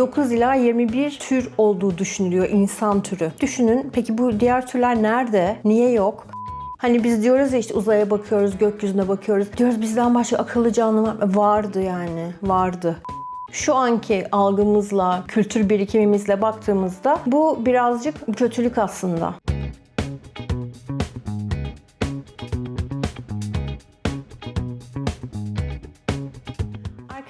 9 ila 21 tür olduğu düşünülüyor insan türü. Düşünün peki bu diğer türler nerede? Niye yok? Hani biz diyoruz ya işte uzaya bakıyoruz, gökyüzüne bakıyoruz. Diyoruz bizden başka akıllı canlı var mı? Vardı yani, vardı. Şu anki algımızla, kültür birikimimizle baktığımızda bu birazcık kötülük aslında.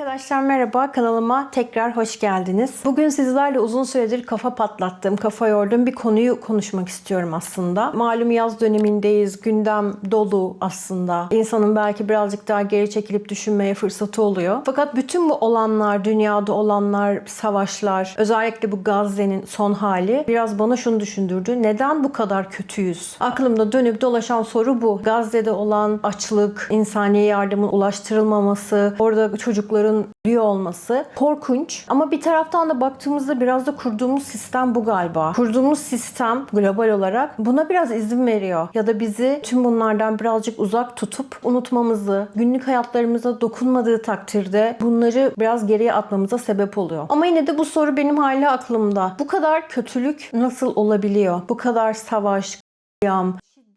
Arkadaşlar merhaba kanalıma tekrar hoş geldiniz. Bugün sizlerle uzun süredir kafa patlattığım, kafa yorduğum bir konuyu konuşmak istiyorum aslında. Malum yaz dönemindeyiz, gündem dolu aslında. İnsanın belki birazcık daha geri çekilip düşünmeye fırsatı oluyor. Fakat bütün bu olanlar, dünyada olanlar, savaşlar, özellikle bu Gazze'nin son hali biraz bana şunu düşündürdü. Neden bu kadar kötüyüz? Aklımda dönüp dolaşan soru bu. Gazze'de olan açlık, insani yardımın ulaştırılmaması, orada çocukların diyor olması korkunç. Ama bir taraftan da baktığımızda biraz da kurduğumuz sistem bu galiba. Kurduğumuz sistem global olarak buna biraz izin veriyor. Ya da bizi tüm bunlardan birazcık uzak tutup unutmamızı, günlük hayatlarımıza dokunmadığı takdirde bunları biraz geriye atmamıza sebep oluyor. Ama yine de bu soru benim hala aklımda. Bu kadar kötülük nasıl olabiliyor? Bu kadar savaş,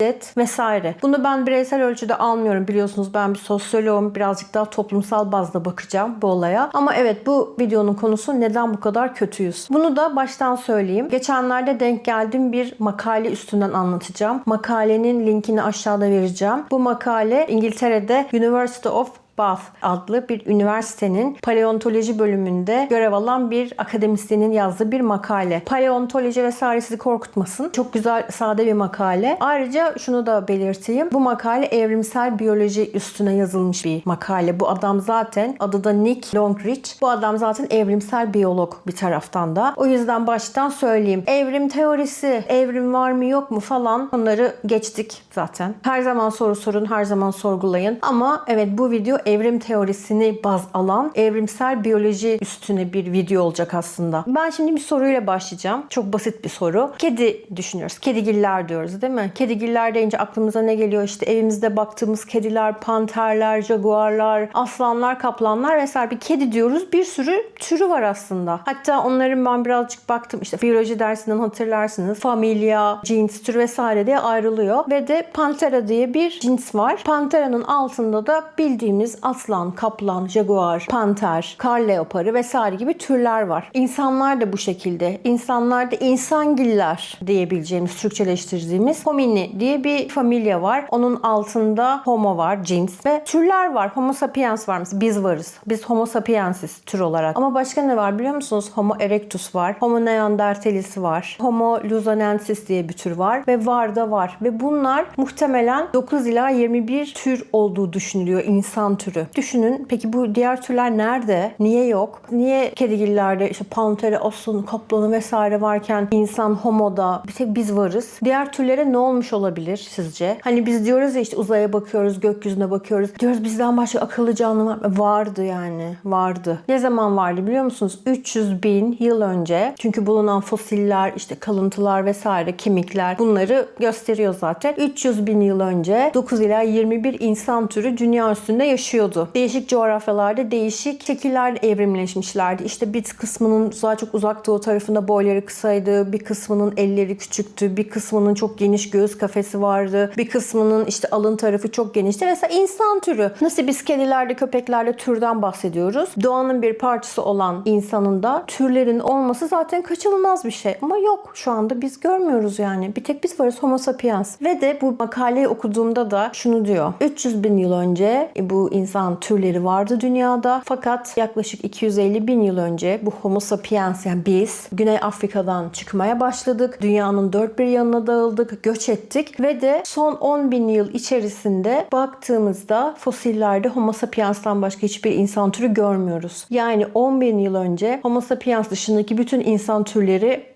şiddet vesaire. Bunu ben bireysel ölçüde almıyorum. Biliyorsunuz ben bir sosyoloğum. Birazcık daha toplumsal bazda bakacağım bu olaya. Ama evet bu videonun konusu neden bu kadar kötüyüz? Bunu da baştan söyleyeyim. Geçenlerde denk geldiğim bir makale üstünden anlatacağım. Makalenin linkini aşağıda vereceğim. Bu makale İngiltere'de University of Bath adlı bir üniversitenin paleontoloji bölümünde görev alan bir akademisyenin yazdığı bir makale. Paleontoloji vesaire sizi korkutmasın. Çok güzel, sade bir makale. Ayrıca şunu da belirteyim. Bu makale evrimsel biyoloji üstüne yazılmış bir makale. Bu adam zaten adı da Nick Longridge. Bu adam zaten evrimsel biyolog bir taraftan da. O yüzden baştan söyleyeyim. Evrim teorisi, evrim var mı yok mu falan onları geçtik zaten. Her zaman soru sorun, her zaman sorgulayın. Ama evet bu video evrim teorisini baz alan evrimsel biyoloji üstüne bir video olacak aslında. Ben şimdi bir soruyla başlayacağım. Çok basit bir soru. Kedi düşünüyoruz. Kedigiller diyoruz değil mi? Kedigiller deyince aklımıza ne geliyor? İşte evimizde baktığımız kediler, panterler, jaguarlar, aslanlar, kaplanlar vesaire. Bir kedi diyoruz. Bir sürü türü var aslında. Hatta onların ben birazcık baktım. İşte biyoloji dersinden hatırlarsınız. Familia, cins, tür vesaire diye ayrılıyor. Ve de Pantera diye bir cins var. Pantera'nın altında da bildiğimiz aslan, kaplan, jaguar, panter, kar leoparı vesaire gibi türler var. İnsanlar da bu şekilde. İnsanlar da insangiller diyebileceğimiz, Türkçeleştirdiğimiz homini diye bir familya var. Onun altında homo var, cins ve türler var. Homo sapiens var. Biz varız. Biz homo sapiensiz tür olarak. Ama başka ne var biliyor musunuz? Homo erectus var. Homo neanderthalis var. Homo luzonensis diye bir tür var ve var da var. Ve bunlar muhtemelen 9 ila 21 tür olduğu düşünülüyor insan türü. Düşünün peki bu diğer türler nerede? Niye yok? Niye kedigillerde işte panteri, aslan, kaplanı vesaire varken insan homoda bir tek biz varız? Diğer türlere ne olmuş olabilir sizce? Hani biz diyoruz ya işte uzaya bakıyoruz, gökyüzüne bakıyoruz. Diyoruz bizden başka akıllı canlı var mı? Vardı yani. Vardı. Ne zaman vardı biliyor musunuz? 300 bin yıl önce. Çünkü bulunan fosiller, işte kalıntılar vesaire, kemikler bunları gösteriyor zaten. 300 bin yıl önce 9 ila 21 insan türü dünya üstünde yaşıyordu. Değişik coğrafyalarda değişik şekillerde evrimleşmişlerdi. İşte bir kısmının daha çok uzak doğu tarafında boyları kısaydı, bir kısmının elleri küçüktü, bir kısmının çok geniş göğüs kafesi vardı, bir kısmının işte alın tarafı çok genişti. Mesela insan türü. Nasıl biz kedilerde, köpeklerde türden bahsediyoruz. Doğanın bir parçası olan insanın da türlerin olması zaten kaçınılmaz bir şey. Ama yok şu anda biz görmüyoruz yani. Bir tek biz varız homo sapiens. Ve de bu makaleyi okuduğumda da şunu diyor. 300 bin yıl önce bu insan türleri vardı dünyada. Fakat yaklaşık 250 bin yıl önce bu homo sapiens yani biz Güney Afrika'dan çıkmaya başladık. Dünyanın dört bir yanına dağıldık, göç ettik ve de son 10 bin yıl içerisinde baktığımızda fosillerde homo sapiens'tan başka hiçbir insan türü görmüyoruz. Yani 10 bin yıl önce homo sapiens dışındaki bütün insan türleri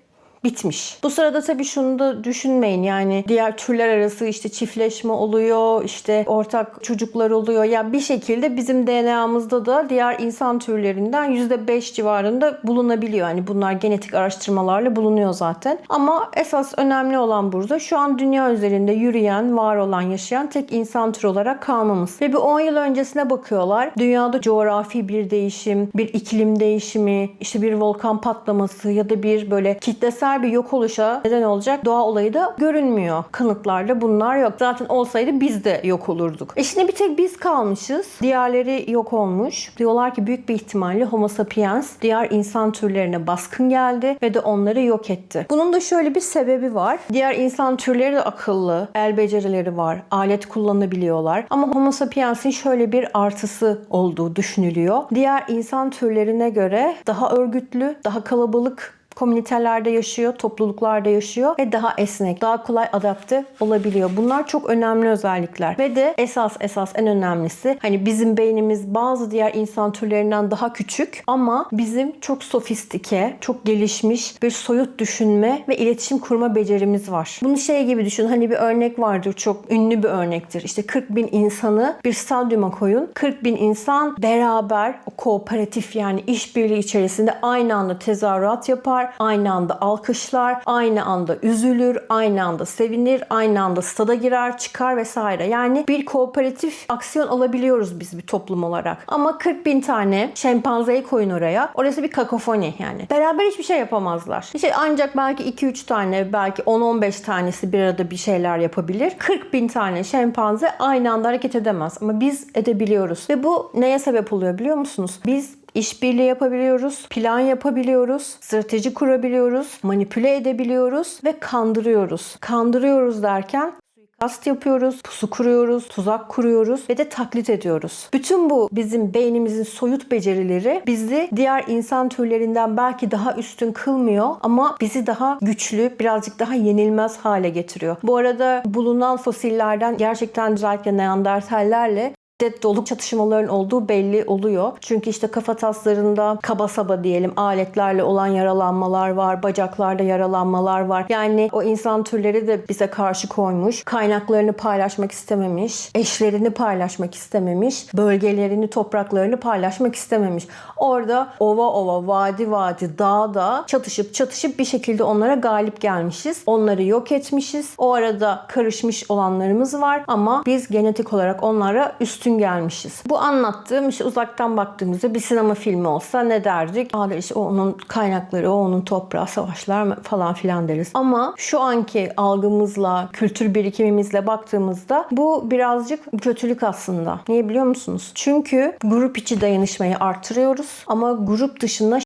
bitmiş. Bu sırada tabii şunu da düşünmeyin yani diğer türler arası işte çiftleşme oluyor, işte ortak çocuklar oluyor. Ya bir şekilde bizim DNA'mızda da diğer insan türlerinden %5 civarında bulunabiliyor. Yani bunlar genetik araştırmalarla bulunuyor zaten. Ama esas önemli olan burada şu an dünya üzerinde yürüyen, var olan, yaşayan tek insan türü olarak kalmamız. Ve bir 10 yıl öncesine bakıyorlar. Dünyada coğrafi bir değişim, bir iklim değişimi, işte bir volkan patlaması ya da bir böyle kitlesel bir yok oluşa neden olacak doğa olayı da görünmüyor. Kanıtlarda bunlar yok. Zaten olsaydı biz de yok olurduk. E şimdi bir tek biz kalmışız. Diğerleri yok olmuş. Diyorlar ki büyük bir ihtimalle Homo sapiens diğer insan türlerine baskın geldi ve de onları yok etti. Bunun da şöyle bir sebebi var. Diğer insan türleri de akıllı, el becerileri var, alet kullanabiliyorlar. Ama Homo sapiens'in şöyle bir artısı olduğu düşünülüyor. Diğer insan türlerine göre daha örgütlü, daha kalabalık komünitelerde yaşıyor, topluluklarda yaşıyor ve daha esnek, daha kolay adapte olabiliyor. Bunlar çok önemli özellikler. Ve de esas esas en önemlisi hani bizim beynimiz bazı diğer insan türlerinden daha küçük ama bizim çok sofistike, çok gelişmiş bir soyut düşünme ve iletişim kurma becerimiz var. Bunu şey gibi düşün. Hani bir örnek vardır. Çok ünlü bir örnektir. İşte 40 bin insanı bir stadyuma koyun. 40 bin insan beraber kooperatif yani işbirliği içerisinde aynı anda tezahürat yapar aynı anda alkışlar, aynı anda üzülür, aynı anda sevinir, aynı anda stada girer, çıkar vesaire. Yani bir kooperatif aksiyon alabiliyoruz biz bir toplum olarak. Ama 40 bin tane şempanzeyi koyun oraya. Orası bir kakofoni yani. Beraber hiçbir şey yapamazlar. İşte ancak belki 2-3 tane, belki 10-15 tanesi bir arada bir şeyler yapabilir. 40 bin tane şempanze aynı anda hareket edemez. Ama biz edebiliyoruz. Ve bu neye sebep oluyor biliyor musunuz? Biz İşbirliği yapabiliyoruz, plan yapabiliyoruz, strateji kurabiliyoruz, manipüle edebiliyoruz ve kandırıyoruz. Kandırıyoruz derken Kast yapıyoruz, pusu kuruyoruz, tuzak kuruyoruz ve de taklit ediyoruz. Bütün bu bizim beynimizin soyut becerileri bizi diğer insan türlerinden belki daha üstün kılmıyor ama bizi daha güçlü, birazcık daha yenilmez hale getiriyor. Bu arada bulunan fosillerden gerçekten özellikle Neandertallerle şiddet dolu çatışmaların olduğu belli oluyor. Çünkü işte kafa taslarında kaba saba diyelim aletlerle olan yaralanmalar var, bacaklarda yaralanmalar var. Yani o insan türleri de bize karşı koymuş. Kaynaklarını paylaşmak istememiş, eşlerini paylaşmak istememiş, bölgelerini, topraklarını paylaşmak istememiş. Orada ova ova, vadi vadi, dağ dağ çatışıp çatışıp bir şekilde onlara galip gelmişiz. Onları yok etmişiz. O arada karışmış olanlarımız var ama biz genetik olarak onlara üstün gelmişiz. Bu anlattığım işte uzaktan baktığımızda bir sinema filmi olsa ne derdik? Aa işte onun kaynakları, o onun toprağı, savaşlar falan filan deriz. Ama şu anki algımızla, kültür birikimimizle baktığımızda bu birazcık kötülük aslında. Niye biliyor musunuz? Çünkü grup içi dayanışmayı artırıyoruz ama grup dışında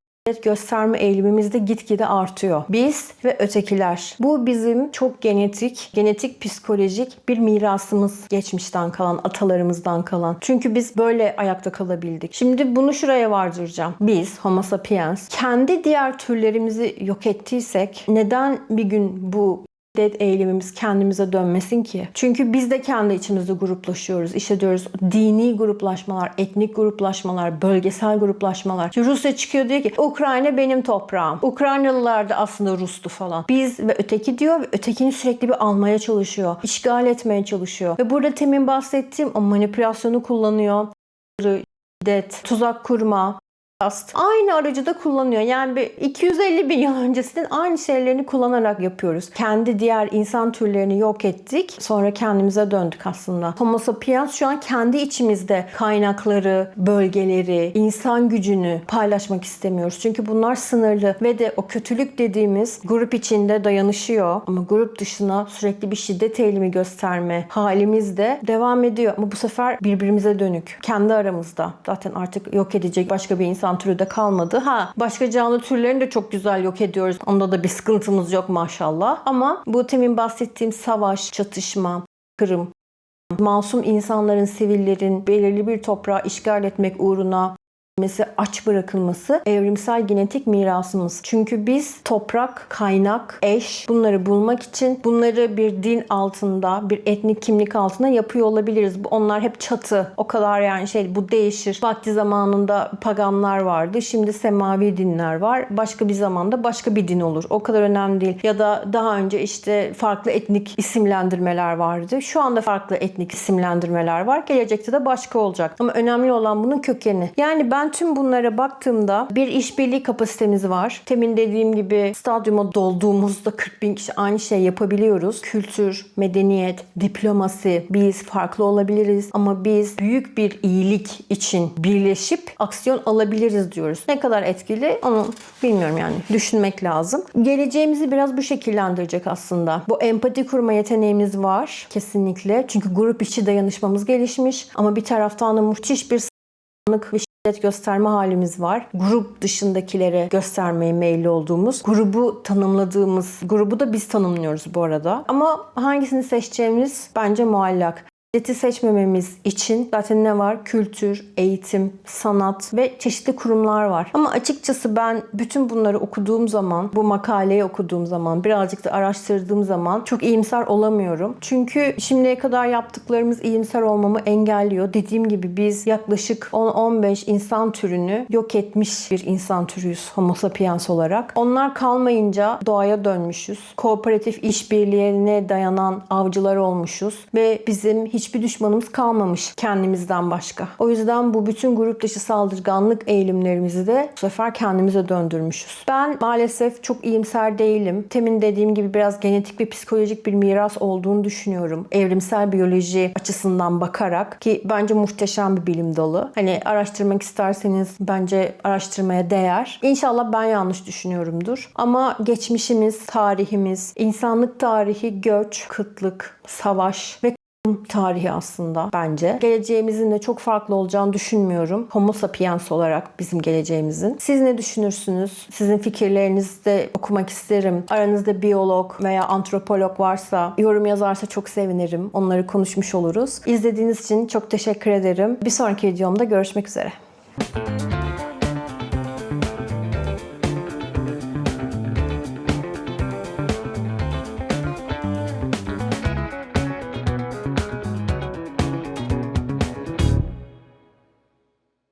gösterme eğilimimiz de gitgide artıyor. Biz ve ötekiler. Bu bizim çok genetik, genetik psikolojik bir mirasımız. Geçmişten kalan, atalarımızdan kalan. Çünkü biz böyle ayakta kalabildik. Şimdi bunu şuraya vardıracağım. Biz Homo sapiens kendi diğer türlerimizi yok ettiysek neden bir gün bu şiddet eğilimimiz kendimize dönmesin ki. Çünkü biz de kendi içimizde gruplaşıyoruz. İşte diyoruz dini gruplaşmalar, etnik gruplaşmalar, bölgesel gruplaşmalar. İşte Rusya çıkıyor diyor ki Ukrayna benim toprağım. Ukraynalılar da aslında Rus'tu falan. Biz ve öteki diyor ve ötekini sürekli bir almaya çalışıyor. işgal etmeye çalışıyor. Ve burada temin bahsettiğim o manipülasyonu kullanıyor. Şiddet, tuzak kurma. Aynı aracı da kullanıyor. Yani bir 250 bin yıl öncesinin aynı şeylerini kullanarak yapıyoruz. Kendi diğer insan türlerini yok ettik. Sonra kendimize döndük aslında. Homo sapiens şu an kendi içimizde kaynakları, bölgeleri, insan gücünü paylaşmak istemiyoruz. Çünkü bunlar sınırlı ve de o kötülük dediğimiz grup içinde dayanışıyor ama grup dışına sürekli bir şiddet eğilimi gösterme halimiz de devam ediyor. Ama bu sefer birbirimize dönük. Kendi aramızda. Zaten artık yok edecek başka bir insan türü de kalmadı. Ha başka canlı türlerini de çok güzel yok ediyoruz. Onda da bir sıkıntımız yok maşallah. Ama bu temin bahsettiğim savaş, çatışma, kırım, masum insanların, sivillerin belirli bir toprağı işgal etmek uğruna aç bırakılması evrimsel genetik mirasımız. Çünkü biz toprak, kaynak, eş bunları bulmak için bunları bir din altında, bir etnik kimlik altında yapıyor olabiliriz. Onlar hep çatı. O kadar yani şey bu değişir. Vakti zamanında paganlar vardı. Şimdi semavi dinler var. Başka bir zamanda başka bir din olur. O kadar önemli değil. Ya da daha önce işte farklı etnik isimlendirmeler vardı. Şu anda farklı etnik isimlendirmeler var. Gelecekte de başka olacak. Ama önemli olan bunun kökeni. Yani ben tüm bunlara baktığımda bir işbirliği kapasitemiz var. Temin dediğim gibi stadyuma dolduğumuzda 40 bin kişi aynı şey yapabiliyoruz. Kültür, medeniyet, diplomasi biz farklı olabiliriz ama biz büyük bir iyilik için birleşip aksiyon alabiliriz diyoruz. Ne kadar etkili onu bilmiyorum yani düşünmek lazım. Geleceğimizi biraz bu şekillendirecek aslında. Bu empati kurma yeteneğimiz var kesinlikle. Çünkü grup içi dayanışmamız gelişmiş ama bir taraftan da müthiş bir ve şiddet gösterme halimiz var. Grup dışındakilere göstermeye meyilli olduğumuz, grubu tanımladığımız, grubu da biz tanımlıyoruz bu arada. Ama hangisini seçeceğimiz bence muallak. Şiddeti seçmememiz için zaten ne var? Kültür, eğitim, sanat ve çeşitli kurumlar var. Ama açıkçası ben bütün bunları okuduğum zaman, bu makaleyi okuduğum zaman, birazcık da araştırdığım zaman çok iyimser olamıyorum. Çünkü şimdiye kadar yaptıklarımız iyimser olmamı engelliyor. Dediğim gibi biz yaklaşık 10-15 insan türünü yok etmiş bir insan türüyüz Homo sapiens olarak. Onlar kalmayınca doğaya dönmüşüz. Kooperatif işbirliğine dayanan avcılar olmuşuz ve bizim hiçbir düşmanımız kalmamış kendimizden başka. O yüzden bu bütün grup dışı saldırganlık eğilimlerimizi de bu sefer kendimize döndürmüşüz. Ben maalesef çok iyimser değilim. Temin dediğim gibi biraz genetik ve psikolojik bir miras olduğunu düşünüyorum. Evrimsel biyoloji açısından bakarak ki bence muhteşem bir bilim dalı. Hani araştırmak isterseniz bence araştırmaya değer. İnşallah ben yanlış düşünüyorumdur. Ama geçmişimiz, tarihimiz, insanlık tarihi göç, kıtlık, savaş ve tarihi aslında bence. Geleceğimizin de çok farklı olacağını düşünmüyorum. Homo sapiens olarak bizim geleceğimizin. Siz ne düşünürsünüz? Sizin fikirlerinizi de okumak isterim. Aranızda biyolog veya antropolog varsa yorum yazarsa çok sevinirim. Onları konuşmuş oluruz. İzlediğiniz için çok teşekkür ederim. Bir sonraki videomda görüşmek üzere.